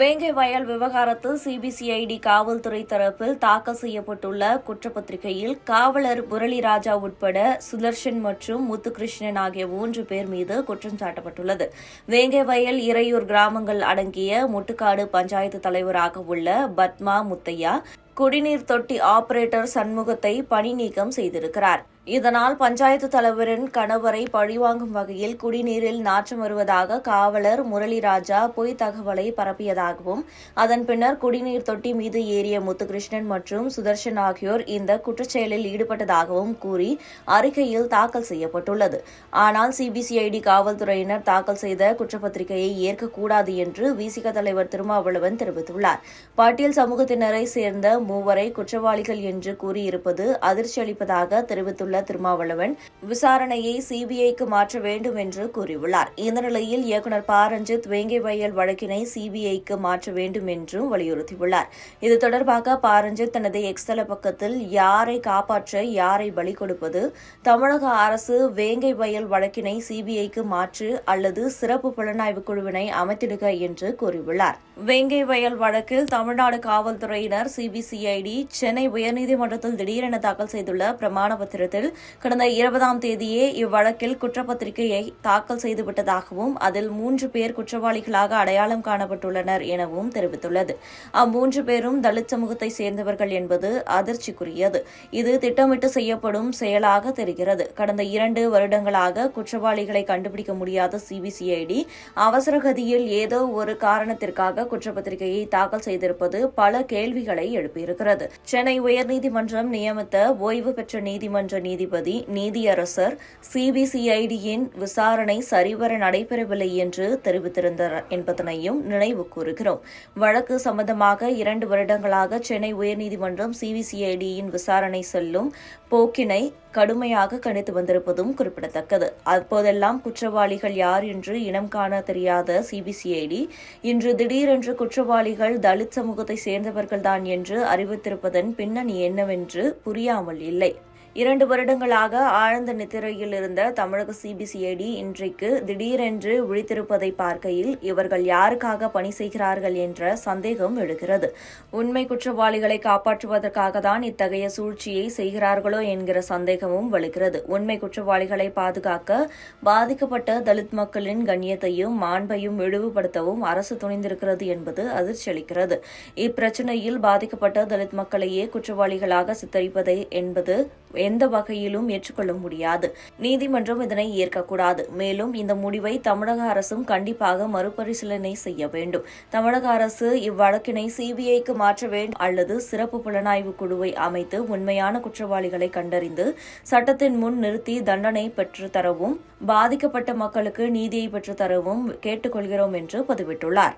வேங்கை வயல் விவகாரத்தில் சிபிசிஐடி காவல்துறை தரப்பில் தாக்கல் செய்யப்பட்டுள்ள குற்றப்பத்திரிகையில் காவலர் முரளிராஜா உட்பட சுதர்ஷன் மற்றும் முத்துகிருஷ்ணன் ஆகிய மூன்று பேர் மீது குற்றம் சாட்டப்பட்டுள்ளது. வேங்கை வயல் இறையூர் கிராமங்கள் அடங்கிய முட்டுக்காடு பஞ்சாயத்து தலைவராக உள்ள பத்மா முத்தையா குடிநீர் தொட்டி ஆபரேட்டர் சண்முகத்தை பணி நீக்கம் செய்திருக்கிறார். இதனால் பஞ்சாயத்து தலைவரின் கணவரை பழிவாங்கும் வகையில் குடிநீரில் நாற்றம் வருவதாக காவலர் முரளிராஜா பொய் தகவலை பரப்பியதாகவும் அதன் பின்னர் குடிநீர் தொட்டி மீது ஏறிய முத்துகிருஷ்ணன் மற்றும் சுதர்ஷன் ஆகியோர் இந்த குற்றச்செயலில் ஈடுபட்டதாகவும் கூறி அறிக்கையில் தாக்கல் செய்யப்பட்டுள்ளது. ஆனால் சிபிசிஐடி காவல்துறையினர் தாக்கல் செய்த குற்றப்பத்திரிகையை ஏற்கக்கூடாது என்று விசிக தலைவர் திருமாவளவன் தெரிவித்துள்ளார். பாட்டியல் சமூகத்தினரை சேர்ந்த மூவரை குற்றவாளிகள் என்று கூறியிருப்பது அதிர்ச்சி அளிப்பதாக தெரிவித்துள்ள திருமாவளவன் விசாரணையை சிபிஐக்கு மாற்ற வேண்டும் என்று கூறியுள்ளார். இந்த நிலையில் இயக்குநர் ப. ரஞ்சித் வேங்கை வயல் வழக்கினை சிபிஐக்கு மாற்ற வேண்டும் என்றும் வலியுறுத்தியுள்ளார். இது தொடர்பாக ப. ரஞ்சித் தனது எக்ஸ்தல பக்கத்தில் யாரை காப்பாற்ற யாரை பலி கொடுப்பது தமிழக அரசு வேங்கை வயல் வழக்கினை சிபிஐக்கு மாற்று அல்லது சிறப்பு புலனாய்வு குழுவினை அமைத்திடுக என்று கூறியுள்ளார். வேங்கை வயல் வழக்கில் தமிழ்நாடு காவல்துறையினர் சிபிசிஐடி சென்னை உயர்நீதிமன்றத்தில் திடீரென தாக்கல் செய்துள்ள பிரமாண பத்திரத்தில் கடந்த இருபதாம் தேதியே இவ்வழக்கில் குற்றப்பத்திரிகையை தாக்கல் செய்துவிட்டதாகவும் அதில் மூன்று பேர் குற்றவாளிகளாக அடையாளம் காணப்பட்டுள்ளனர் எனவும் தெரிவித்துள்ளது. அம்மூன்று பேரும் தலித் சமூகத்தை சேர்ந்தவர்கள் என்பது அதிர்ச்சிக்குரியது. இது திட்டமிட்டு செய்யப்படும் செயலாக தெரிகிறது. கடந்த இரண்டு வருடங்களாக குற்றவாளிகளை கண்டுபிடிக்க முடியாத சிபிசிஐடி அவசரகதியில் ஏதோ ஒரு காரணத்திற்காக குற்றப்பத்திரிகையை தாக்கல் செய்திருப்பது பல கேள்விகளை எழுப்பியிருக்கிறது. சென்னை உயர்நீதிமன்றம் நியமித்த ஓய்வு பெற்ற நீதிமன்ற நீதிபதி நீதியரசர் சிபிசிஐடியின் விசாரணை சரிவர நடைபெறவில்லை என்று தெரிவித்திருந்தார் என்பதனையும் நினைவு கூறுகிறோம். வழக்கு சம்பந்தமாக இரண்டு வருடங்களாக சென்னை உயர்நீதிமன்றம் சிபிசிஐடியின் விசாரணை செல்லும் போக்கினை கடுமையாக கணித்து வந்திருப்பதும் குறிப்பிடத்தக்கது. அப்போதெல்லாம் குற்றவாளிகள் யார் என்று இனம் காண தெரியாத சிபிசிஐடி இன்று திடீரென்று குற்றவாளிகள் தலித் சமூகத்தை சேர்ந்தவர்கள்தான் என்று அறிவித்திருப்பதன் பின்னணி என்னவென்று புரியாமல் இல்லை. இரண்டு வருடங்களாக ஆழ்ந்த நித்திரையில் இருந்த தமிழக சிபிசிஐடி இன்றைக்கு திடீரென்று விழித்திருப்பதை பார்க்கையில் இவர்கள் யாருக்காக பணி செய்கிறார்கள் என்ற சந்தேகம் எழுகிறது. உண்மை குற்றவாளிகளை காப்பாற்றுவதற்காக தான் இத்தகைய சூழ்ச்சியை செய்கிறார்களோ என்கிற சந்தேகமும் வலுக்கிறது. உண்மை குற்றவாளிகளை பாதுகாக்க பாதிக்கப்பட்ட தலித் மக்களின் கண்ணியத்தையும் மாண்பையும் இழிவுபடுத்தவும் அரசு துணிந்திருக்கிறது என்பது அதிர்ச்சியளிக்கிறது. இப்பிரச்சனையில் பாதிக்கப்பட்ட தலித் மக்களையே குற்றவாளிகளாக சித்தரிப்பதை என்பது எந்த வகையிலும் ஏற்றுக்கொள்ள முடியாது. நீதிமன்றம் இதனை ஏற்கக்கூடாது. மேலும் இந்த முடிவை தமிழக அரசும் கண்டிப்பாக மறுபரிசீலனை செய்ய வேண்டும். தமிழக அரசு இவ்வழக்கினை சிபிஐக்கு மாற்ற வேண்டும் அல்லது சிறப்பு புலனாய்வு குழுவை அமைத்து உண்மையான குற்றவாளிகளை கண்டறிந்து சட்டத்தின் முன் நிறுத்தி தண்டனை பெற்றுத்தரவும் பாதிக்கப்பட்ட மக்களுக்கு நீதியை பெற்றுத்தரவும் கேட்டுக்கொள்கிறோம் என்று பதிவிட்டுள்ளார்.